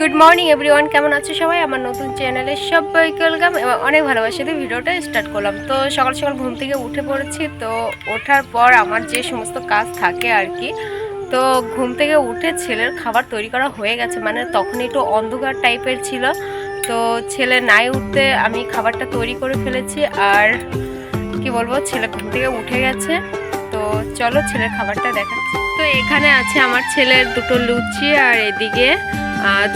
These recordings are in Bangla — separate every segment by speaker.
Speaker 1: গুড মর্নিং এভরিওয়ান কেমন আছো সবাই? আমার নতুন চ্যানেলে সবাইকে ওয়েলকাম এবং অনেক ভালোবাসা দিয়ে ভিডিওটা স্টার্ট করলাম। তো সকাল সকাল ঘুম থেকে উঠে পড়েছি। তো ওঠার পর আমার যে সমস্ত কাজ থাকে আর কি, তো ঘুম থেকে উঠে ছেলের খাবার তৈরি করা হয়ে গেছে। মানে তখন একটু অন্ধকার টাইপের ছিল। তো ছেলে নাই উঠতে আমি খাবারটা তৈরি করে ফেলেছি। আর কি বলব, ছেলে ঘুম থেকে উঠে গেছে। তো চলো ছেলের খাবারটা দেখাচ্ছি। তো এখানে আছে আমার ছেলের দুটো লুচি আর এদিকে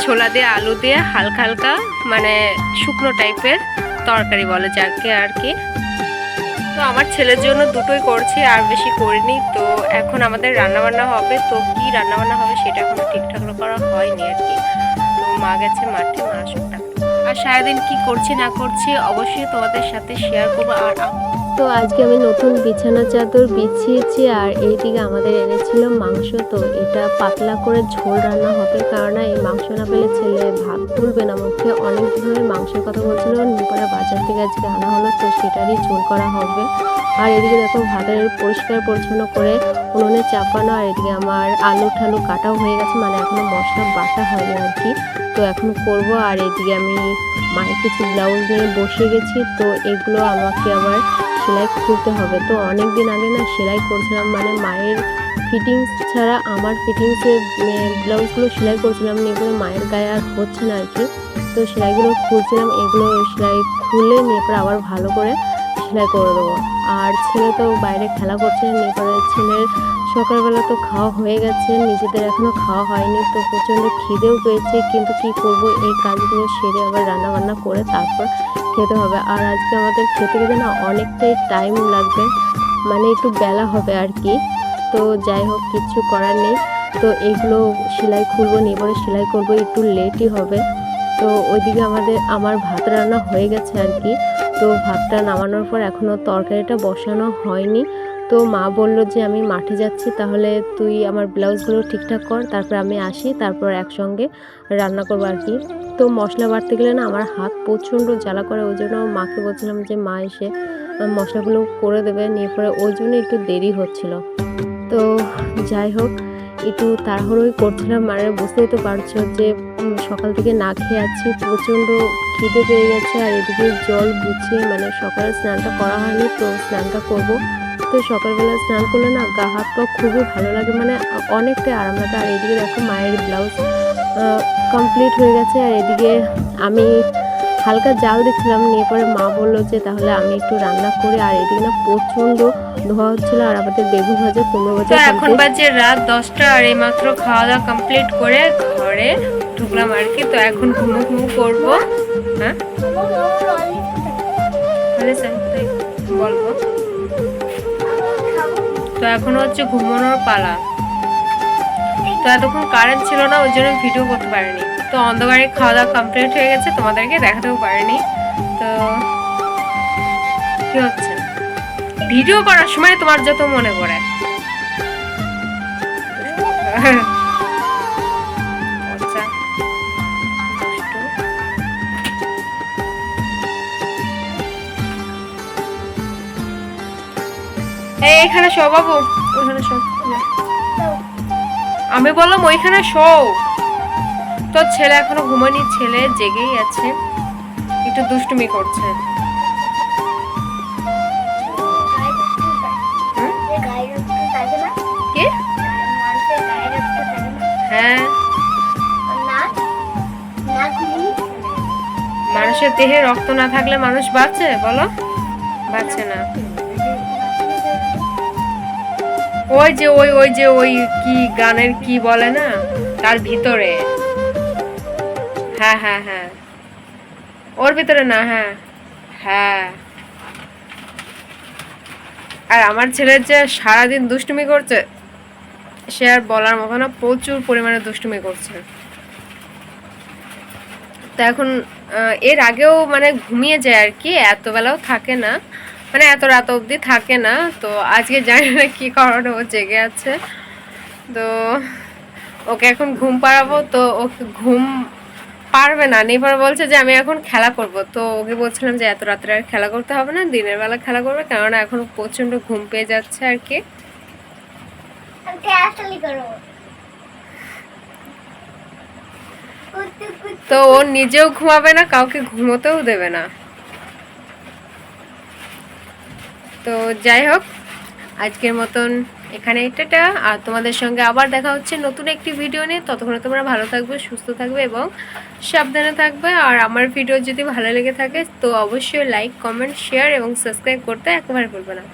Speaker 1: ছোলা দিয়ে আলু দিয়ে হালকা হালকা মানে শুকনো টাইপের তরকারি বলে যাকে আর কি। তো আমার ছেলের জন্য দুটোই করছি, আর বেশি করিনি। তো এখন আমাদের রান্না বান্না হবে। তো কি রান্না বান্না হবে সেটা এখনও ঠিকঠাক করা হয়নি আর কি। তো মা গেছে মাঠে, মা আসুক আর সারাদিন কি করছি না করছি অবশ্যই তোমাদের সাথে শেয়ার করব। আর
Speaker 2: তো আজকে আমি নতুন বিছানা চাদর বিছিয়েছি আর এইদিকে আমাদের এনেছিল মাংস। তো এটা পাতলা করে ঝোল রান্না হবে কারণ এই মাংস না পেলে ছেলে ভাত তুলবে না। মুখে অনেক ধরনের মাংসের কথা বলছিল। নিপরে বাজার থেকে আজকে আনা হলো, তো সেটারই ঝোল করা হবে। আর এদিকে দেখো ভাতের পরিষ্কার পরিচ্ছন্ন করে উনুনে চাপানো আর এদিকে আমার আলু ঠালু কাটাও হয়ে গেছে। মানে এখনও মশলা বাটা হয়নি আর কি। তো এখন করব আর এদিকে আমি মায়ের কিছু ব্লাউজ নিয়ে বসে গেছি। তো এগুলো আমাকে আবার সেলাই খুলতে হবে। তো অনেক দিন আগে না সেলাই করছিলাম মানে মায়ের ফিটিংস ছাড়া আমার ফিটিংসের ব্লাউজগুলো সেলাই করছিলাম এগুলো মায়ের গায়ে আর হচ্ছে না আর কি তো সেলাইগুলো খুলছিলাম, এগুলো সেলাই খুলে নিয়ে পরে আবার ভালো করে সেলাই করে দেবো। আর ছেলে তো বাইরে খেলা করছে, নিয়ে পরে ছেলের সকালবেলা তো খাওয়া হয়ে গেছে, নিজেদের এখনও খাওয়া হয়নি, তো প্রচণ্ড খিদেও পেয়েছে। কিন্তু কি করব, এই কাজগুলো সেরে আবার রান্না বান্না করে তারপর খেতে হবে। আর আজকে আমাদের খেতে খেতে না অনেকটাই টাইম লাগবে। মানে একটু বেলা হবে আর কি। তো যাই হোক, কিছু করার নেই। তো এগুলো সেলাই খুলবো নিয়ে পরে সেলাই করব, একটু লেটই হবে। তো ওইদিকে আমাদের, আমার ভাত রান্না হয়ে গেছে আর কি। তো ভাতটা নামানোর পর এখনও তরকারিটা বসানো হয়নি। তো মা বলল যে আমি মাঠে যাচ্ছি, তাহলে তুই আমার ব্লাউজগুলো ঠিকঠাক কর, তারপর আমি আসি, তারপর একসঙ্গে রান্না করব আর কি। তো মশলা বাড়তে গেলে না আমার হাত প্রচণ্ড জ্বালা করে, ওই জন্য মাকে বলছিলাম যে মা এসে মশলাগুলো করে দেবে, নিয়ে পরে ওই জন্য একটু দেরি হচ্ছিল। তো যাই হোক, একটু তাড়াহুড়োই করছিলাম মানে বুঝতেই তো পারছ যে সকাল থেকে না খেয়ে আছি, প্রচণ্ড খিদে পেয়ে গেছে, আর এদিকে জল গুছিয়ে মানে সকালে স্নানটা করা হয়নি, তো স্নানটা করব। তো সকালবেলা স্নান করলে না গা হাত পা খুবই ভালো লাগে। মানে অনেকটাই আরাম লাগে। আর এদিকে দেখো মায়ের ব্লাউজ কমপ্লিট হয়ে গেছে। আর এদিকে আমি হালকা জাল দিচ্ছিলাম নিয়ে পরে মা বলল যে তাহলে আমি একটু রান্না করি। আর এদিকে না প্রচণ্ড ধোয়া হচ্ছিল আর আমাদের বেগুন ভাজা কুমড়ো ভাজা
Speaker 1: এখন বাজে রাত দশটা আর এইমাত্র খাওয়া দাওয়া কমপ্লিট করে ঘরে ঢুকলাম আর কি। তো এখন ঘুমো ঘুমো করব। হ্যাঁ? বলব। তো এখন হচ্ছে ঘুমানোর পালা। তো এতক্ষণ কারেন্ট ছিল না, ওই জন্য ভিডিও করতে পারিনি। তো অন্ধকারে খাওয়া দাওয়া কমপ্লিট হয়ে গেছে, তোমাদেরকে দেখাতেও পারিনি। তো কি হচ্ছে? ভিডিও করার সময় তোমার যত মনে পড়ে। এই, এখানে শো, বাবু। ওইখানে শো। আমি বললাম, ওইখানে শো। তোর ছেলে এখনও ঘুমায়নি, ছেলে জেগেই আছে। একটু দুষ্টুমি করছে। হ্যাঁ। মানুষের দেহে রক্ত না থাকলে মানুষ বাঁচে, বলো? বাঁচে না। ওই যে, ওই ওই যে, ওই কি গানের কি বলে না? তার ভিতরে। হ্যাঁ হ্যাঁ হ্যাঁ। ওর ভিতরে না হ্যাঁ। হ্যাঁ। আর আমার ছেলে যে সারাদিন দুষ্টুমি করছে, সে আর বলার মতো না, প্রচুর পরিমাণে দুষ্টুমি করছে। তো এখন এর আগেও মানে ঘুমিয়ে যায় আর কি এত বেলাও থাকে না। মানে এত রাত অবধি থাকে না তো আজকে জানি না কী কারণে ও জেগে আছে। তো ওকে এখন ঘুম পাড়াবো তো ওকে ঘুম পারবে না। নির্ভর বলছে যে আমি এখন খেলা করব। তো ওকে বলছিলাম যে এত রাত্রে আর খেলা করতে হবে না দিনের বেলা খেলা করবে কেননা এখন প্রচণ্ড ঘুম পেয়ে যাচ্ছে আর কি। তো ও নিজেও ঘুমাবে না কাউকে ঘুমোতেও দেবে না। তো যাই হোক, আজকের মতন এখানে, টাটা। আর তোমাদের সঙ্গে আবার দেখা হচ্ছে নতুন একটি ভিডিও নিয়ে। ততক্ষণে তোমরা ভালো থাকবে, সুস্থ থাকবে এবং সাবধানে থাকবে। আর আমার ভিডিও যদি ভালো লেগে থাকে, তো অবশ্যই লাইক কমেন্ট শেয়ার এবং সাবস্ক্রাইব করতে একেবারে ভুলবে না।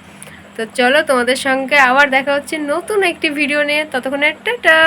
Speaker 1: তো চলো তোমাদের সঙ্গে আবার দেখা হচ্ছে নতুন একটি ভিডিও নিয়ে। ততক্ষণে টাটা।